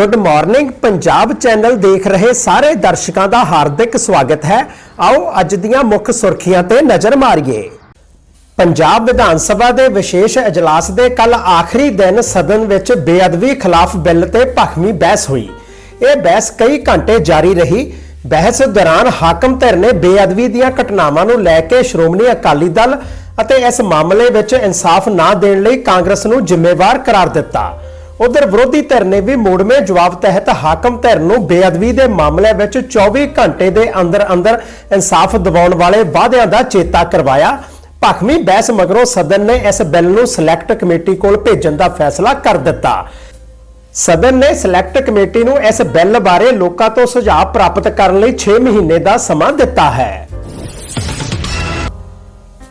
Good morning Punjab channel ਦੇਖ ਰਹੇ ਸਾਰੇ ਦਰਸ਼ਕਾਂ ਦਾ ਹਾਰਦਿਕ ਸਵਾਗਤ ਹੈ। ਆਓ ਅੱਜ ਦੀਆਂ ਮੁੱਖ ਸੁਰਖੀਆਂ ਤੇ ਨਜ਼ਰ ਮਾਰੀਏ। ਪੰਜਾਬ ਵਿਧਾਨ ਸਭਾ ਦੇ ਵਿਸ਼ੇਸ਼ ਅਜਲਾਸ ਦੇ ਕੱਲ ਆਖਰੀ ਦਿਨ ਸਦਨ ਵਿੱਚ ਬੇਅਦਬੀ ਖਿਲਾਫ ਬਿੱਲ ਤੇ ਭਖਵੀਂ ਬਹਿਸ ਹੋਈ। ਇਹ ਬਹਿਸ ਕਈ ਘੰਟੇ ਜਾਰੀ ਰਹੀ। ਬਹਿਸ ਦੌਰਾਨ ਹਾਕਮ ਧਿਰ ਨੇ ਬੇਅਦਬੀ ਦੀਆਂ ਘਟਨਾਵਾਂ ਨੂੰ ਲੈ ਕੇ ਸ਼੍ਰੋਮਣੀ ਅਕਾਲੀ ਦਲ ਅਤੇ ਇਸ ਮਾਮਲੇ ਵਿੱਚ ਇਨਸਾਫ ਨਾ ਦੇਣ ਲਈ ਕਾਂਗਰਸ ਨੂੰ ਜ਼ਿੰਮੇਵਾਰ ਕਰਾਰ ਦਿੱਤਾ। ਉਧਰ ਵਿਰੋਧੀ ਧਿਰ ਨੇ ਵੀ ਮੋੜਵੇਂ ਜਵਾਬ ਤਹਿਤ ਹਾਕਮ ਧਿਰ ਨੂੰ ਬੇਅਦਬੀ ਦੇ ਮਾਮਲੇ ਵਿੱਚ 24 ਘੰਟੇ ਦੇ ਅੰਦਰ ਅੰਦਰ ਇਨਸਾਫ ਦਿਵਾਉਣ ਵਾਲੇ ਵਾਅਦਿਆਂ ਦਾ ਚੇਤਾ ਕਰਵਾਇਆ। ਭਖਵੀਂ ਬਹਿਸ ਮਗਰੋਂ ਸਦਨ ਨੇ ਇਸ ਬਿੱਲ ਨੂੰ ਸਿਲੈਕਟ ਕਮੇਟੀ ਕੋਲ ਭੇਜਣ ਦਾ ਫੈਸਲਾ ਕਰ ਦਿੱਤਾ। ਸਦਨ ਨੇ ਸਿਲੈਕਟ ਕਮੇਟੀ ਨੂੰ ਇਸ ਬਿੱਲ ਬਾਰੇ ਲੋਕਾਂ ਤੋਂ ਸੁਝਾਅ ਪ੍ਰਾਪਤ ਕਰਨ ਲਈ 6 ਮਹੀਨੇ ਦਾ ਸਮਾਂ ਦਿੱਤਾ ਹੈ।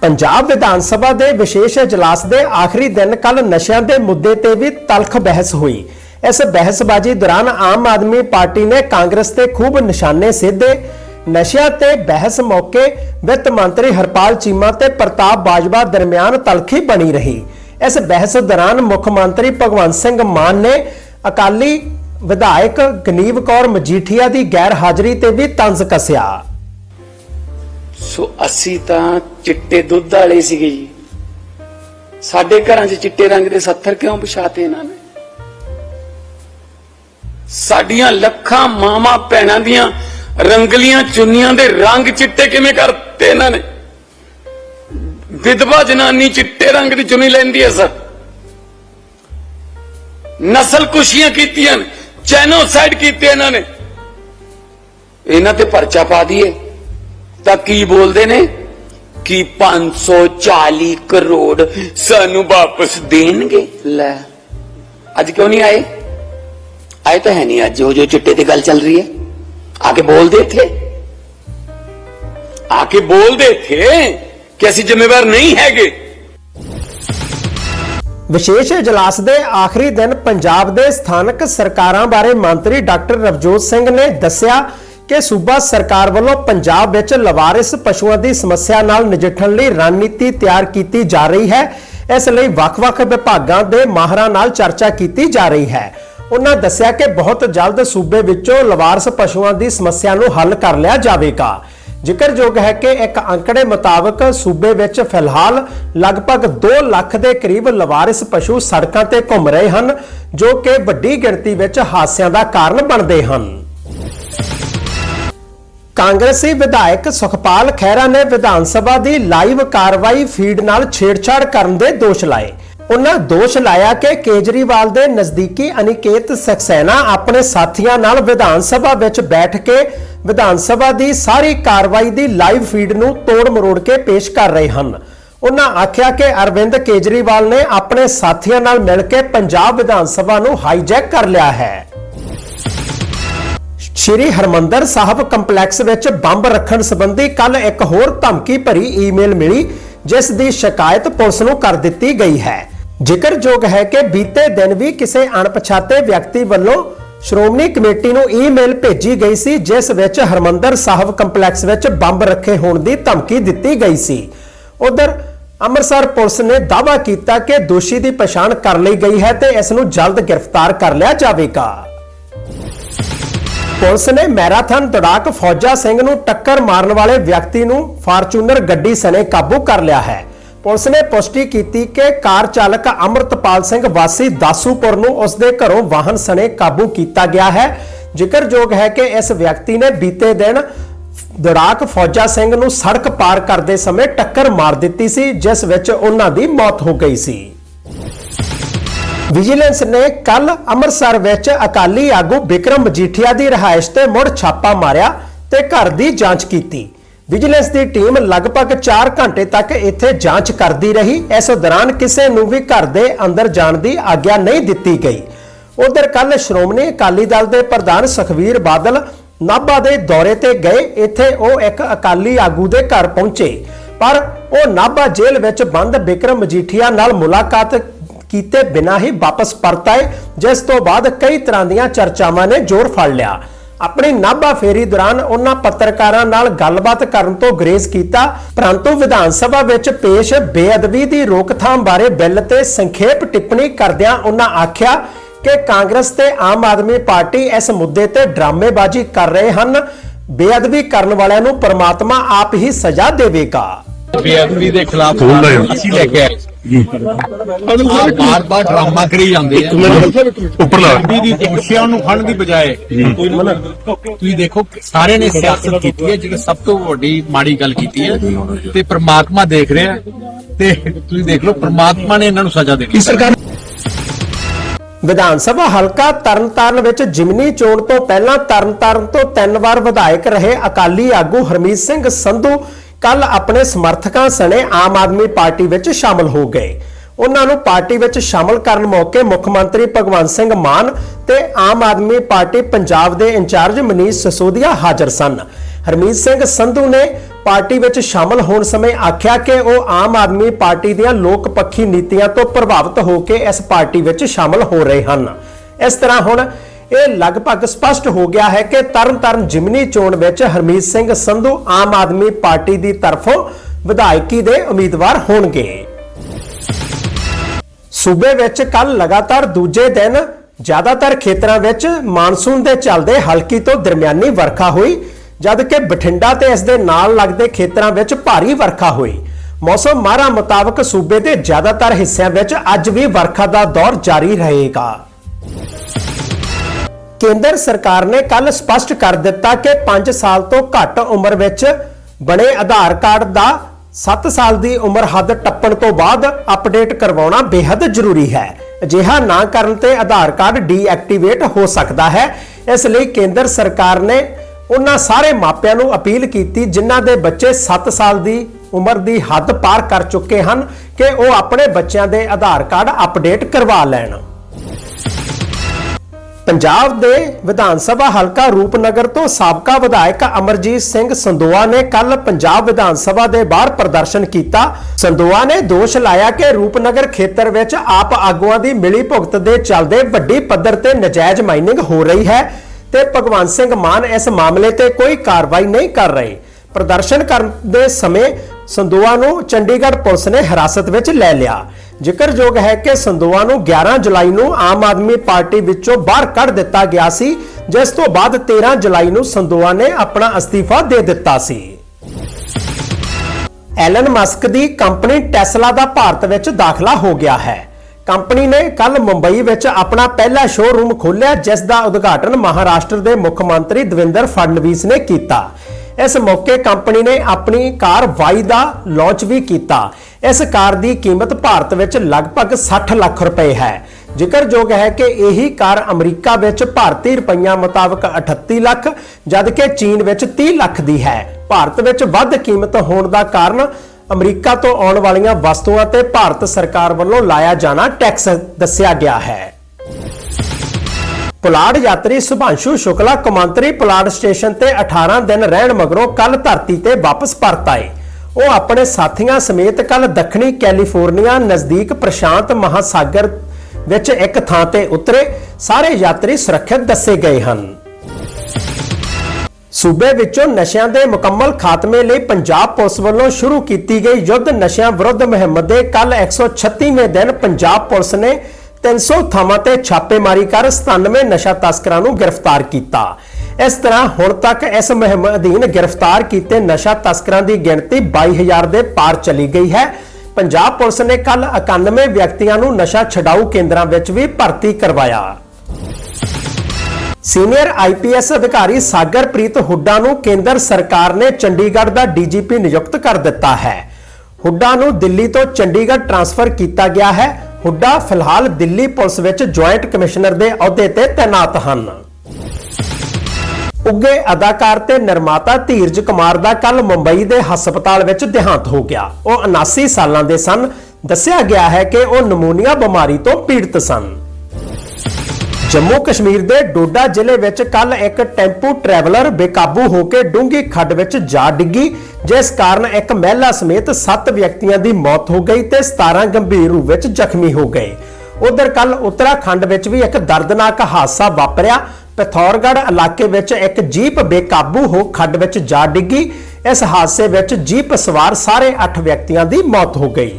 ਪੰਜਾਬ ਵਿਧਾਨ ਸਭਾ ਦੇ ਵਿਸ਼ੇਸ਼ ਇਜਲਾਸ ਦੇ ਆਖਰੀ ਦਿਨ ਕੱਲ ਨਸ਼ਿਆਂ ਦੇ ਮੁੱਦੇ ਤੇ ਵੀ ਤਲਖ ਬਹਿਸ ਹੋਈ। ਇਸ ਬਹਿਸਬਾਜ਼ੀ ਦੌਰਾਨ ਆਮ ਆਦਮੀ ਪਾਰਟੀ ਨੇ ਕਾਂਗਰਸ ਤੇ ਖੂਬ ਨਿਸ਼ਾਨੇ ਸਿੱਧੇ। ਨਸ਼ਿਆਂ ਤੇ ਬਹਿਸ ਮੌਕੇ ਵਿੱਤ ਮੰਤਰੀ ਹਰਪਾਲ ਚੀਮਾ ਤੇ ਪ੍ਰਤਾਪ ਬਾਜਵਾ ਦਰਮਿਆਨ ਤਲਖੀ ਬਣੀ ਰਹੀ। ਇਸ ਬਹਿਸ ਦੌਰਾਨ ਮੁੱਖ ਮੰਤਰੀ ਭਗਵੰਤ ਸਿੰਘ ਮਾਨ ਨੇ ਅਕਾਲੀ ਵਿਧਾਇਕ ਗਨੀਵ ਕੌਰ ਮਜੀਠੀਆ ਦੀ ਗੈਰ ਹਾਜ਼ਰੀ ਤੇ ਵੀ ਤੰਜ਼ ਕੱਸਿਆ। ਸੋ ਅਸੀਂ ਤਾਂ ਚਿੱਟੇ ਦੁੱਧ ਵਾਲੇ ਸੀਗੇ ਜੀ। ਸਾਡੇ ਘਰਾਂ 'ਚ ਚਿੱਟੇ ਰੰਗ ਦੇ ਸੱਥਰ ਕਿਉਂ ਵਿਛਾਤੇ ਇਹਨਾਂ ਨੇ? ਸਾਡੀਆਂ ਲੱਖਾਂ ਮਾਵਾਂ ਭੈਣਾਂ ਦੀਆਂ ਰੰਗਲੀਆਂ ਚੁੰਨੀਆਂ ਦੇ ਰੰਗ ਚਿੱਟੇ ਕਿਵੇਂ ਕਰਤੇ ਇਹਨਾਂ ਨੇ? ਵਿਧਵਾ ਜਨਾਨੀ ਚਿੱਟੇ ਰੰਗ ਦੀ ਚੁੰਨੀ ਲੈਂਦੀ ਐ ਸਰ। ਨਸਲ ਕੁਸ਼ੀਆਂ ਕੀਤੀਆਂ ਨੇ, ਜੈਨੋਸਾਈਡ ਕੀਤੇ ਇਹਨਾਂ ਨੇ। ਇਹਨਾਂ ਤੇ ਪਰਚਾ ਪਾ ਦਈਏ। ਤਾਂ ਕੀ ਬੋਲਦੇ ਨੇ? ਕਿ 540 ਕਰੋੜ ਸਾਨੂੰ ਵਾਪਸ ਦੇਣਗੇ? ਲੈ, ਅੱਜ ਕਿਉਂ ਨਹੀਂ ਆਏ? ਆਏ ਤਾਂ ਹੈ ਨਹੀਂ ਅੱਜ, ਉਹ ਜੋ ਚਿੱਟੇ ਤੇ ਗੱਲ ਚੱਲ ਰਹੀ ਹੈ। ਆਕੇ ਬੋਲਦੇ ਥੇ ਆਕੇ ਬੋਲਦੇ ਥੇ ਕਿ ਅਸੀਂ ਜ਼ਿੰਮੇਵਾਰ ਨਹੀਂ ਹੈਗੇ। ਵਿਸ਼ੇਸ਼ ਇਜਲਾਸ ਦੇ ਆਖਰੀ ਦਿਨ ਪੰਜਾਬ ਦੇ ਸਥਾਨਕ ਸਰਕਾਰਾਂ ਬਾਰੇ ਮੰਤਰੀ ਡਾਕਟਰ ਰਵਜੋਤ ਸਿੰਘ ਨੇ ਦੱਸਿਆ ਕਿ ਸੂਬਾ ਸਰਕਾਰ ਵੱਲੋਂ ਪੰਜਾਬ ਵਿੱਚ ਲਵਾਰਿਸ ਪਸ਼ੂਆਂ ਦੀ ਸਮੱਸਿਆ ਨਾਲ ਨਜਿੱਠਣ ਲਈ ਰਣਨੀਤੀ ਤਿਆਰ ਕੀਤੀ ਜਾ ਰਹੀ ਹੈ। ਇਸ ਲਈ ਵੱਖ-ਵੱਖ ਵਿਭਾਗਾਂ ਦੇ ਮਾਹਰਾਂ ਨਾਲ ਚਰਚਾ ਕੀਤੀ ਜਾ ਰਹੀ ਹੈ। ਉਹਨਾਂ ਦੱਸਿਆ ਕਿ ਬਹੁਤ ਜਲਦ ਸੂਬੇ ਵਿੱਚੋਂ ਲਵਾਰਸ ਪਸ਼ੂਆਂ ਦੀ ਸਮੱਸਿਆ ਨੂੰ ਹੱਲ ਕਰ ਲਿਆ ਜਾਵੇਗਾ। ਜ਼ਿਕਰਯੋਗ ਹੈ ਕਿ ਇੱਕ ਅੰਕੜੇ ਮੁਤਾਬਕ ਸੂਬੇ ਵਿੱਚ ਫਿਲਹਾਲ ਲਗਭਗ 2 ਲੱਖ ਦੇ ਕਰੀਬ ਲਵਾਰਿਸ ਪਸ਼ੂ ਸੜਕਾਂ ਤੇ ਘੁੰਮ ਰਹੇ ਹਨ, ਜੋ ਕਿ ਵੱਡੀ ਗਿਣਤੀ ਵਿੱਚ ਹਾਦਸਿਆਂ ਦਾ ਕਾਰਨ ਬਣਦੇ ਹਨ। ਕਾਂਗਰਸੀ ਵਿਧਾਇਕ ਸੁਖਪਾਲ ਖਹਿਰਾ ਨੇ ਵਿਧਾਨ ਸਭਾ ਦੀ ਲਾਈਵ ਕਾਰਵਾਈ ਫੀਡ ਨਾਲ ਛੇੜਛਾੜ ਕਰਨ ਦੇ ਦੋਸ਼ ਲਾਏ। ਉਹਨਾਂ ਦੋਸ਼ ਲਾਇਆ ਕਿ ਕੇਜਰੀਵਾਲ ਦੇ ਨਜ਼ਦੀਕੀ ਅਨਿਕੇਤ ਸਕਸੈਨਾ ਆਪਣੇ ਸਾਥੀਆਂ ਨਾਲ ਵਿਧਾਨ ਸਭਾ ਵਿੱਚ ਬੈਠ ਕੇ ਵਿਧਾਨ ਸਭਾ ਦੀ ਸਾਰੀ ਕਾਰਵਾਈ ਦੀ ਲਾਈਵ ਫੀਡ ਨੂੰ ਤੋੜ ਮਰੋੜ ਕੇ ਪੇਸ਼ ਕਰ ਰਹੇ ਹਨ। ਉਹਨਾਂ ਆਖਿਆ ਕਿ ਅਰਵਿੰਦ ਕੇਜਰੀਵਾਲ ਨੇ ਆਪਣੇ ਸਾਥੀਆਂ ਨਾਲ ਮਿਲ ਕੇ ਪੰਜਾਬ ਵਿਧਾਨ ਸਭਾ ਨੂੰ ਹਾਈਜੈਕ ਕਰ ਲਿਆ ਹੈ। ਸ਼੍ਰੀ ਹਰਮੰਦਰ ਸਾਹਿਬ ਕੰਪਲੈਕਸ ਵਿੱਚ ਬੰਬ ਰੱਖਣ ਸੰਬੰਧੀ ਕੱਲ ਇੱਕ ਹੋਰ ਧਮਕੀ ਭਰੀ ਈਮੇਲ ਮਿਲੀ, ਜਿਸ ਦੀ ਸ਼ਿਕਾਇਤ ਪੁਲਿਸ ਨੂੰ ਕਰ ਦਿੱਤੀ ਗਈ ਹੈ। ਜ਼ਿਕਰਯੋਗ ਹੈ ਕਿ ਬੀਤੇ ਦਿਨ ਵੀ ਕਿਸੇ ਅਣਪਛਾਤੇ ਵਿਅਕਤੀ ਵੱਲੋਂ ਸ਼੍ਰੋਮਣੀ ਕਮੇਟੀ ਨੂੰ ਈਮੇਲ ਭੇਜੀ ਗਈ ਸੀ, ਜਿਸ ਵਿੱਚ ਹਰਮੰਦਰ ਸਾਹਿਬ ਕੰਪਲੈਕਸ ਵਿੱਚ ਬੰਬ ਰੱਖੇ ਹੋਣ ਦੀ ਧਮਕੀ ਦਿੱਤੀ ਗਈ ਸੀ। ਉਧਰ ਅੰਮ੍ਰਿਤਸਰ ਪੁਲਿਸ ਨੇ ਦਾਅਵਾ ਕੀਤਾ ਕਿ ਦੋਸ਼ੀ ਦੀ ਪਛਾਣ ਕਰ ਲਈ ਗਈ ਹੈ ਤੇ ਇਸ ਨੂੰ ਜਲਦ ਗ੍ਰਿਫਤਾਰ ਕਰ ਲਿਆ ਜਾਵੇਗਾ। ਪੁਲਿਸ ਨੇ ਮੈਰਾਥਨ ਦੌੜਾਕ ਫੌਜਾ ਸਿੰਘ ਨੂੰ ਟੱਕਰ ਮਾਰਨ ਵਾਲੇ ਵਿਅਕਤੀ ਨੂੰ ਫਾਰਚੂਨਰ ਗੱਡੀ ਸਣੇ ਕਾਬੂ ਕਰ ਲਿਆ ਹੈ। ਪੁਲਿਸ ਨੇ ਪੁਸ਼ਟੀ ਕੀਤੀ ਕਿ ਕਾਰ ਚਾਲਕ ਅਮਰਤਪਾਲ ਸਿੰਘ ਵਾਸੀ ਦਾਸੂਪੁਰ ਨੂੰ ਉਸ ਦੇ ਘਰੋਂ ਵਾਹਨ ਸਣੇ ਕਾਬੂ ਕੀਤਾ ਗਿਆ ਹੈ। ਜ਼ਿਕਰਯੋਗ ਹੈ ਕਿ ਇਸ ਵਿਅਕਤੀ ਨੇ ਬੀਤੇ ਦਿਨ ਦੌੜਾਕ ਫੌਜਾ ਸਿੰਘ ਨੂੰ ਸੜਕ ਪਾਰ ਕਰਦੇ ਸਮੇਂ ਟੱਕਰ ਮਾਰ ਦਿੱਤੀ ਸੀ, ਜਿਸ ਵਿੱਚ ਉਹਨਾਂ ਦੀ ਮੌਤ ਹੋ ਗਈ ਸੀ। ਵਿਜੀਲੈਂਸ ਨੇ ਕੱਲ ਅੰਮ੍ਰਿਤਸਰ ਵਿੱਚ ਅਕਾਲੀ ਆਗੂ ਵਿਕਰਮ ਮਜੀਠੀਆ ਦੀ ਰਿਹਾਇਸ਼ ਤੇ ਮੁੜ ਛਾਪਾ ਮਾਰਿਆ ਤੇ ਘਰ ਦੀ ਜਾਂਚ ਕੀਤੀ। ਵਿਜੀਲੈਂਸ ਦੀ ਟੀਮ ਲਗਭਗ 4 ਘੰਟੇ ਤੱਕ ਇੱਥੇ ਜਾਂਚ ਕਰਦੀ ਰਹੀ। ਇਸ ਦੌਰਾਨ ਕਿਸੇ ਨੂੰ ਵੀ ਘਰ ਦੇ ਅੰਦਰ ਜਾਣ ਦੀ ਆਗਿਆ ਨਹੀਂ ਦਿੱਤੀ ਗਈ। ਉਧਰ ਕੱਲ ਸ਼੍ਰੋਮਣੀ ਅਕਾਲੀ ਦਲ ਦੇ ਪ੍ਰਧਾਨ ਸੁਖਵੀਰ ਬਾਦਲ ਨਾਭਾ ਦੇ ਦੌਰੇ ਤੇ ਗਏ। ਇੱਥੇ ਉਹ ਇੱਕ ਅਕਾਲੀ ਆਗੂ ਦੇ ਘਰ ਪਹੁੰਚੇ। ਪਰ ਉਹ ਨਾਭਾ ਜੇਲ੍ਹ ਵਿੱਚ ਬੰਦ ਬਿਕਰਮ ਮਜੀਠੀਆ ਨਾਲ ਮੁਲਾਕਾਤ ਕੀਤੇ ਬਿਨਾਂ ਹੀ ਵਾਪਸ ਪਰਤ ਆਏ ਜਿਸ ਤੋਂ ਬਾਅਦ ਕਈ ਤਰ੍ਹਾਂ ਦੀਆਂ ਚਰਚਾਵਾਂ ਨੇ ਜ਼ੋਰ ਫੜ ਲਿਆ। ਆਪਣੀ ਨਾਭਾ ਫੇਰੀ ਦੌਰਾਨ ਉਹਨਾਂ ਪੱਤਰਕਾਰਾਂ ਨਾਲ ਗੱਲਬਾਤ ਕਰਨ ਤੋਂ ਗਰੇਜ਼ ਕੀਤਾ ਪਰੰਤੂ ਵਿਧਾਨ ਸਭਾ ਵਿੱਚ ਪੇਸ਼ ਬੇਅਦਬੀ ਦੀ ਰੋਕਥਾਮ ਬਾਰੇ ਬਿੱਲ ਤੇ ਸੰਖੇਪ ਟਿੱਪਣੀ ਕਰਦਿਆਂ ਉਹਨਾਂ ਆਖਿਆ ਕਿ ਕਾਂਗਰਸ ਤੇ ਆਮ ਆਦਮੀ ਪਾਰਟੀ ਇਸ ਮੁੱਦੇ ਤੇ ਡਰਾਮੇਬਾਜ਼ੀ ਕਰ ਰਹੇ ਹਨ। ਬੇਅਦਬੀ ਕਰਨ ਵਾਲਿਆਂ ਨੂੰ ਪਰਮਾਤਮਾ ਆਪ ਹੀ ਸਜ਼ਾ ਦੇਵੇਗਾ। ਬੇਅਦਬੀ ਦੇ ਖਿਲਾਫ। ਅਸੀਂ ਲੈ ਕੇ ਆਏ। ਬਾਰ ਬਾਰ ਡਰਾਮਾ ਕਰੀ ਜਾਂਦੇ ਆ। ਉੱਪਰ ਲਾ। ਬੇਅਦਬੀ ਦੀ ਦੋਸ਼ੀਆਂ ਨੂੰ ਫੜਨ ਦੀ ਬਜਾਏ ਤੁਸੀਂ ਦੇਖੋ ਕਿ ਸਾਰਿਆਂ ਨੇ ਸਿਆਸਤ ਕੀਤੀ ਹੈ ਜਿਹੜੀ ਸਭ ਤੋਂ ਵੱਡੀ ਮਾੜੀ ਗੱਲ ਕੀਤੀ ਹੈ। ਤੇ ਪ੍ਰਮਾਤਮਾ ਦੇਖ ਰਿਹਾ ਤੇ ਤੁਸੀਂ ਦੇਖ ਲਓ ਪ੍ਰਮਾਤਮਾ ਨੇ ਇਹਨਾਂ ਨੂੰ ਸਜ਼ਾ ਦੇਣੀ ਸਰਕਾਰ ਵਿਧਾਨ ਸਭਾ ਹਲਕਾ ਤਰਨਤਾਰਨ ਵਿੱਚ ਜਿਮਨੀ ਚੋਣ ਤੋਂ ਪਹਿਲਾਂ ਤਰਨਤਾਰਨ ਤੋਂ ਤਿੰਨ ਵਾਰ ਵਿਧਾਇਕ ਰਹੇ ਅਕਾਲੀ ਆਗੂ ਹਰਮੀਤ ਸਿੰਘ ਸੰਧੂ। ਕੱਲ ਆਪਣੇ ਸਮਰਥਕਾਂ ਸਣੇ ਆਮ ਆਦਮੀ ਪਾਰਟੀ ਵਿੱਚ ਸ਼ਾਮਲ ਹੋ ਗਏ। ਉਹਨਾਂ ਨੂੰ ਪਾਰਟੀ ਵਿੱਚ ਸ਼ਾਮਲ ਕਰਨ ਮੌਕੇ ਮੁੱਖ ਮੰਤਰੀ ਭਗਵੰਤ ਸਿੰਘ ਮਾਨ ਤੇ ਆਮ ਆਦਮੀ ਪਾਰਟੀ ਪੰਜਾਬ ਦੇ ਇੰਚਾਰਜ ਮਨੀਸ਼ ਸਸੋਦੀਆ ਹਾਜ਼ਰ ਸਨ। ਹਰਮੀਤ ਸਿੰਘ ਸੰਧੂ ਨੇ ਪਾਰਟੀ ਵਿੱਚ ਸ਼ਾਮਲ ਹੋਣ ਸਮੇਂ ਆਖਿਆ ਕਿ ਉਹ ਆਮ ਆਦਮੀ ਪਾਰਟੀ ਦੀਆਂ ਲੋਕ ਪੱਖੀ ਨੀਤੀਆਂ ਤੋਂ ਪ੍ਰਭਾਵਿਤ ਹੋ ਕੇ ਇਸ ਪਾਰਟੀ ਵਿੱਚ ਸ਼ਾਮਲ ਹੋ ਰਹੇ ਹਨ। ਇਸ ਤਰ੍ਹਾਂ ਹੁਣ ਇਹ ਲਗਭਗ ਸਪਸ਼ਟ ਹੋ ਗਿਆ ਹੈ ਕਿ ਤਰਨਤਾਰਨ ਜਿਮਨੀ ਚੋਣ ਵਿੱਚ ਹਰਮੀਤ ਸਿੰਘ ਸੰਧੂ ਆਮ ਆਦਮੀ ਪਾਰਟੀ ਦੀ ਤਰਫੋਂ ਵਿਧਾਇਕੀ ਦੇ ਉਮੀਦਵਾਰ ਹੋਣਗੇ। ਸੂਬੇ ਵਿੱਚ ਕੱਲ ਲਗਾਤਾਰ ਦੂਜੇ ਦਿਨ ਜ਼ਿਆਦਾਤਰ ਖੇਤਰਾਂ ਵਿੱਚ ਮਾਨਸੂਨ ਦੇ ਚੱਲਦੇ ਹਲਕੀ ਤੋਂ ਦਰਮਿਆਨੀ ਵਰਖਾ ਹੋਈ, ਜਦਕਿ ਬਠਿੰਡਾ ਤੇ ਇਸ ਦੇ ਨਾਲ ਲੱਗਦੇ ਖੇਤਰਾਂ ਵਿੱਚ ਭਾਰੀ ਵਰਖਾ ਹੋਈ। ਮੌਸਮ ਮਾਹਰਾਂ ਮੁਤਾਬਕ ਸੂਬੇ ਦੇ ਜ਼ਿਆਦਾਤਰ ਹਿੱਸਿਆਂ ਵਿੱਚ ਅੱਜ ਵੀ ਵਰਖਾ ਦਾ ਦੌਰ ਜਾਰੀ ਰਹੇਗਾ। ਕੇਂਦਰ ਸਰਕਾਰ ਨੇ ਕੱਲ ਸਪਸ਼ਟ ਕਰ ਦਿੱਤਾ ਕਿ 5 ਸਾਲ ਤੋਂ ਘੱਟ ਉਮਰ ਵਿੱਚ ਬਣੇ ਆਧਾਰ ਕਾਰਡ ਦਾ 7 ਸਾਲ ਦੀ ਉਮਰ ਹੱਦ ਟੱਪਣ ਤੋਂ ਬਾਅਦ ਅਪਡੇਟ ਕਰਵਾਉਣਾ ਬੇहद ਜ਼ਰੂਰੀ ਹੈ। ਅਜਿਹਾ ਨਾ ਕਰਨ ਤੇ ਆਧਾਰ ਕਾਰਡ ਡੀਐਕਟੀਵੇਟ ਹੋ ਸਕਦਾ ਹੈ। ਇਸ ਲਈ ਕੇਂਦਰ ਸਰਕਾਰ ਨੇ ਉਹਨਾਂ ਸਾਰੇ ਮਾਪਿਆਂ ਨੂੰ ਅਪੀਲ ਕੀਤੀ, ਜਿਨ੍ਹਾਂ ਦੇ ਬੱਚੇ 7 ਸਾਲ ਦੀ ਉਮਰ ਦੀ ਹੱਦ ਪਾਰ ਕਰ ਚੁੱਕੇ ਹਨ, ਕਿ ਉਹ ਆਪਣੇ ਬੱਚਿਆਂ ਦੇ ਆਧਾਰ ਕਾਰਡ ਅਪਡੇਟ ਕਰਵਾ ਲੈਣ। ਪੰਜਾਬ ਦੇ ਵਿਧਾਨ ਸਭਾ ਹਲਕਾ ਰੂਪਨਗਰ ਤੋਂ ਸਾਬਕਾ ਵਿਧਾਇਕ ਅਮਰਜੀਤ ਸਿੰਘ ਸੰਦੋਆ ਨੇ ਕੱਲ ਪੰਜਾਬ ਵਿਧਾਨ ਸਭਾ ਦੇ ਬਾਹਰ ਪ੍ਰਦਰਸ਼ਨ ਕੀਤਾ। ਸੰਦੋਆ ਨੇ ਦੋਸ਼ ਲਾਇਆ ਕਿ ਰੂਪਨਗਰ ਖੇਤਰ ਵਿੱਚ ਆਪ ਆਗੂਆਂ ਦੀ ਮਿਲੀ ਭੁਗਤ ਦੇ ਚੱਲਦੇ ਵੱਡੀ ਪੱਧਰ ਤੇ ਨਜਾਇਜ਼ ਮਾਈਨਿੰਗ ਹੋ ਰਹੀ ਹੈ ਤੇ ਭਗਵੰਤ ਸਿੰਘ ਮਾਨ ਇਸ ਮਾਮਲੇ ਤੇ ਕੋਈ ਕਾਰਵਾਈ ਨਹੀਂ ਕਰ ਰਹੇ। ਪ੍ਰਦਰਸ਼ਨ ਕਰਨ ਦੇ ਸਮੇਂ ਸੰਦੋਆ ਨੂੰ ਚੰਡੀਗੜ੍ਹ ਪੁਲਿਸ ਨੇ ਹਿਰਾਸਤ ਵਿੱਚ ਲੈ ਲਿਆ। ਜ਼ਿਕਰਯੋਗ ਹੈ ਕਿ ਸੰਦੋਆ ਨੂੰ 11 ਜੁਲਾਈ ਨੂੰ ਆਮ ਆਦਮੀ ਪਾਰਟੀ ਵਿੱਚੋਂ ਬਾਹਰ ਕੱਢ ਦਿੱਤਾ ਗਿਆ ਸੀ, ਜਿਸ ਤੋਂ ਬਾਅਦ 13 ਜੁਲਾਈ ਨੂੰ ਸੰਦੋਆ ਨੇ ਆਪਣਾ ਅਸਤੀਫਾ ਦੇ ਦਿੱਤਾ ਸੀ। ਐਲਨ ਮਸਕ ਦੀ ਕੰਪਨੀ ਟੈਸਲਾ ਦਾ ਭਾਰਤ ਵਿੱਚ ਦਾਖਲਾ ਹੋ ਗਿਆ ਹੈ। ਕੰਪਨੀ ਨੇ ਕੱਲ ਮੁੰਬਈ ਵਿੱਚ ਆਪਣਾ ਪਹਿਲਾ ਸ਼ੋਅਰੂਮ ਖੋਲ੍ਹਿਆ, ਜਿਸ ਦਾ ਉਦਘਾਟਨ ਮਹਾਰਾਸ਼ਟਰ ਦੇ ਮੁੱਖ ਮੰਤਰੀ ਦਵਿੰਦਰ ਫੜਨਵੀਸ ਨੇ ਕੀਤਾ। ਇਸ ਮੌਕੇ ਕੰਪਨੀ ਨੇ ਆਪਣੀ ਕਾਰ ਵਾਈ ਦਾ ਲਾਂਚ ਵੀ ਕੀਤਾ। ਇਸ ਕਾਰ ਦੀ ਕੀਮਤ ਭਾਰਤ ਵਿੱਚ ਲਗਭਗ 60 ਲੱਖ ਰੁਪਏ ਹੈ। ਜ਼ਿਕਰਯੋਗ ਹੈ ਕਿ ਇਹੀ ਕਾਰ ਅਮਰੀਕਾ ਵਿੱਚ ਭਾਰਤੀ ਰੁਪਈਆ ਮੁਤਾਬਕ 38 ਲੱਖ, ਜਦਕਿ ਚੀਨ ਵਿੱਚ 30 ਲੱਖ ਦੀ ਹੈ। ਭਾਰਤ ਵਿੱਚ ਵੱਧ ਕੀਮਤ ਹੋਣ ਦਾ ਕਾਰਨ ਅਮਰੀਕਾ ਤੋਂ ਆਉਣ ਵਾਲੀਆਂ ਵਸਤੂਆਂ ਤੇ ਭਾਰਤ ਸਰਕਾਰ ਵੱਲੋਂ ਲਾਇਆ ਜਾਣਾ ਟੈਕਸ ਦੱਸਿਆ ਗਿਆ ਹੈ। ਪੁਲਾੜ ਯਾਤਰੀ ਸੁਭਾਂਸ਼ੂ ਸ਼ੁਕਲਾ ਕੌਮਾਂਤਰੀ ਪੁਲਾੜ ਸਟੇਸ਼ਨ ਤੇ 18 ਦਿਨ ਰਹਿਣ ਮਗਰੋਂ ਕੱਲ ਧਰਤੀ ਤੇ ਵਾਪਸ ਪਰਤ ਆਏ। ਉਹ ਆਪਣੇ ਸਾਥੀਆਂ ਸਮੇਤ ਕੱਲ ਦੱਖਣੀ ਕੈਲੀਫੋਰਨੀਆ ਨਜ਼ਦੀਕ ਪ੍ਰਸ਼ਾਂਤ ਮਹਾਸਾਗਰ ਵਿੱਚ ਇੱਕ ਥਾਂ ਤੇ ਉਤਰੇ। ਸਾਰੇ ਯਾਤਰੀ ਸੁਰੱਖਿਅਤ ਦੱਸੇ ਗਏ ਹਨ। ਸੂਬੇ ਵਿੱਚੋਂ ਨਸ਼ਿਆਂ ਦੇ ਮੁਕੰਮਲ ਖਾਤਮੇ ਲਈ ਪੰਜਾਬ ਪੁਲਿਸ ਵੱਲੋਂ ਸ਼ੁਰੂ ਕੀਤੀ ਗਈ ਯੁੱਧ ਨਸ਼ਿਆਂ ਵਿਰੁੱਧ ਮੁਹਿੰਮ ਦੇ ਕੱਲ 136ਵੇਂ ਦਿਨ ਪੰਜਾਬ ਪੁਲਿਸ ਨੇ 300 ਥਾਵਾਂ ਤੇ ਛਾਪੇਮਾਰੀ ਕਰ 97 ਨਸ਼ਾ ਤਸਕਰਾਂ ਨੂੰ ਗ੍ਰਿਫਤਾਰ ਕੀਤਾ। ਇਸ ਤਰ੍ਹਾਂ ਹੁਣ ਤੱਕ ਇਸ ਮੁਹਿੰਮ ਅਧੀਨ ਗ੍ਰਿਫਤਾਰ ਕੀਤੇ ਨਸ਼ਾ ਤਸਕਰਾਂ ਦੀ ਗਿਣਤੀ 22000 ਦੇ ਪਾਰ ਚਲੀ ਗਈ ਹੈ। ਪੰਜਾਬ ਪੁਲਿਸ ਨੇ ਕੱਲ 91 ਵਿਅਕਤੀਆਂ ਨੂੰ ਨਸ਼ਾ ਛਡਾਊ ਕੇਂਦਰਾਂ ਵਿੱਚ ਵੀ ਭਰਤੀ ਕਰਵਾਇਆ। ਸੀਨੀਅਰ ਆਈਪੀਐਸ ਅਧਿਕਾਰੀ ਸਾਗਰਪ੍ਰੀਤ ਹੁੱਡਾ ਨੂੰ ਕੇਂਦਰ ਸਰਕਾਰ ਨੇ ਚੰਡੀਗੜ੍ਹ ਦਾ ਡੀਜੀਪੀ ਨਿਯੁਕਤ ਕਰ ਦਿੱਤਾ ਹੈ। ਹੁੱਡਾ ਨੂੰ ਦਿੱਲੀ ਤੋਂ ਚੰਡੀਗੜ੍ਹ ਟ੍ਰਾਂਸਫਰ ਕੀਤਾ ਗਿਆ ਹੈ। ਹੁੱਡਾ ਫਿਲਹਾਲ ਦਿੱਲੀ ਪੁਲਿਸ ਵਿੱਚ ਜੁਆਇੰਟ ਕਮਿਸ਼ਨਰ ਦੇ ਅਹੁਦੇ ਤੇ ਤਾਇਨਾਤ ਹਨ। ਉੱਗੇ ਅਦਾਕਾਰ ਤੇ ਨਿਰਮਾਤਾ ਧੀਰਜ ਕੁਮਾਰ ਦਾ ਕੱਲ ਮੁੰਬਈ ਦੇ ਹਸਪਤਾਲ ਵਿੱਚ ਦੇਹਾਂਤ ਹੋ ਗਿਆ। ਉਹ 79 ਸਾਲਾਂ ਦੇ ਸਨ। ਦੱਸਿਆ ਗਿਆ ਹੈ ਕਿ ਉਹ ਨਮੂਨੀਆ ਬਿਮਾਰੀ ਤੋਂ ਪੀੜਤ ਸਨ। ਜੰਮੂ ਕਸ਼ਮੀਰ ਦੇ ਡੋਡਾ ਜ਼ਿਲ੍ਹੇ ਵਿੱਚ ਕੱਲ ਇੱਕ ਟੈਂਪੂ ਟਰੈਵਲਰ ਬੇਕਾਬੂ ਹੋ ਕੇ ਡੂੰਘੀ ਖੱਡ ਵਿੱਚ ਜਾ ਡਿੱਗੀ, ਜਿਸ ਕਾਰਨ ਇੱਕ ਮਹਿਲਾ ਸਮੇਤ 7 ਵਿਅਕਤੀਆਂ ਦੀ ਮੌਤ ਹੋ ਗਈ ਤੇ 17 ਗੰਭੀਰ ਰੂਪ ਵਿੱਚ ਜ਼ਖਮੀ ਹੋ ਗਏ। ਉਧਰ ਕੱਲ ਉੱਤਰਾਖੰਡ ਵਿੱਚ ਵੀ ਇੱਕ ਦਰਦਨਾਕ ਹਾਦਸਾ ਵਾਪਰਿਆ। ਪਿਥੌਰਗੜ੍ਹ ਇਲਾਕੇ ਵਿੱਚ ਇੱਕ ਜੀਪ ਬੇਕਾਬੂ ਹੋ ਖੱਡ ਵਿੱਚ ਜਾ ਡਿੱਗੀ। ਇਸ ਹਾਦਸੇ ਵਿੱਚ ਜੀਪ ਸਵਾਰ ਸਾਰੇ 8 ਵਿਅਕਤੀਆਂ ਦੀ ਮੌਤ ਹੋ ਗਈ।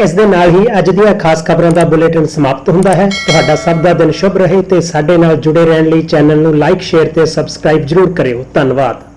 ਇਸ ਦੇ ਨਾਲ ਹੀ ਅੱਜ ਦੀਆਂ ਖਾਸ ਖਬਰਾਂ ਦਾ ਬੁਲੇਟਿਨ ਸਮਾਪਤ ਹੁੰਦਾ ਹੈ। ਤੁਹਾਡਾ ਸਭ ਦਾ ਦਿਨ ਸ਼ੁਭ ਰਹੇ ਤੇ ਸਾਡੇ ਨਾਲ ਜੁੜੇ ਰਹਿਣ ਲਈ ਚੈਨਲ ਨੂੰ ਲਾਈਕ, ਸ਼ੇਅਰ ਤੇ ਸਬਸਕ੍ਰਾਈਬ ਜਰੂਰ ਕਰਿਓ। ਧੰਨਵਾਦ।